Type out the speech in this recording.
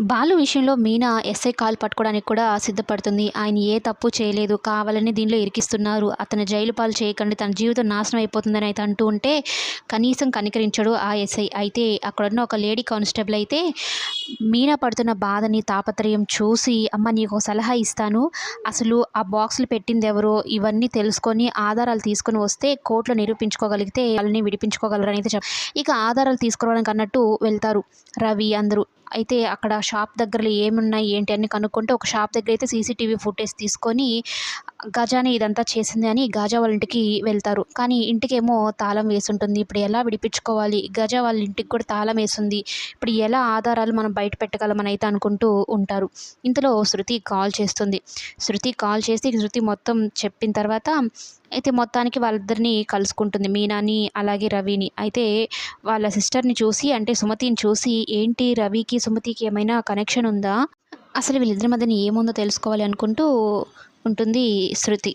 బాలు విషయంలో Meena SI call పట్టుకోవడానికి కూడా సిద్ధపడుతుంది. ఆయన ఏ తప్పు చేయలేదు. కావాలని దీనిలో ఇరికిస్తున్నారు. అతను జైలు పాలు చేయకండి. తన జీవితం నాశనం అయిపోతుందని అయితే అంటూ ఉంటే కనీసం కనికరించడు ఆ ఎస్ఐ. అయితే అక్కడున్న ఒక లేడీ కానిస్టేబుల్ అయితే మీనా పడుతున్న బాధని తాపత్రయం చూసి అమ్మ నీకు ఒక సలహా ఇస్తాను. అసలు ఆ బాక్సులు పెట్టింది ఎవరో? ఇవన్నీ తెలుసుకొని ఆధారాలు తీసుకొని వస్తే కోర్టులో నిరూపించుకోగలిగితే వాళ్ళని విడిపించుకోగలరు అయితే చెప్ ఇక ఆధారాలు తీసుకురావడానికి అన్నట్టు వెళ్తారు రవి అందరూ. అయితే అక్కడ షాప్ దగ్గరలో ఏమున్నాయి ఏంటి అని కనుక్కుంటే ఒక షాప్ దగ్గర అయితే సీసీటీవీ ఫుటేజ్ తీసుకొని గజాని ఇదంతా చేసింది అని గజా వాళ్ళ ఇంటికి వెళ్తారు. కానీ ఇంటికేమో తాళం వేసుంటుంది. ఇప్పుడు ఎలా విడిపించుకోవాలి? గజ వాళ్ళ ఇంటికి కూడా తాళం వేసింది. ఇప్పుడు ఎలా ఆధారాలు మనం బయట పెట్టగలమని అయితే అనుకుంటూ ఉంటారు. ఇంతలో శృతి కాల్ చేస్తుంది. శృతి కాల్ చేసి శృతి మొత్తం చెప్పిన తర్వాత అయితే మొత్తానికి వాళ్ళిద్దరిని కలుసుకుంటుంది. మీనాని అలాగే రవిని. అయితే వాళ్ళ సిస్టర్ని చూసి అంటే సుమతిని చూసి ఏంటి రవికి సుమతికి ఏమైనా కనెక్షన్ ఉందా? అసలు వీళ్ళిద్దరి మధ్యన ఏముందో తెలుసుకోవాలి అనుకుంటూ ఉంటుంది శృతి.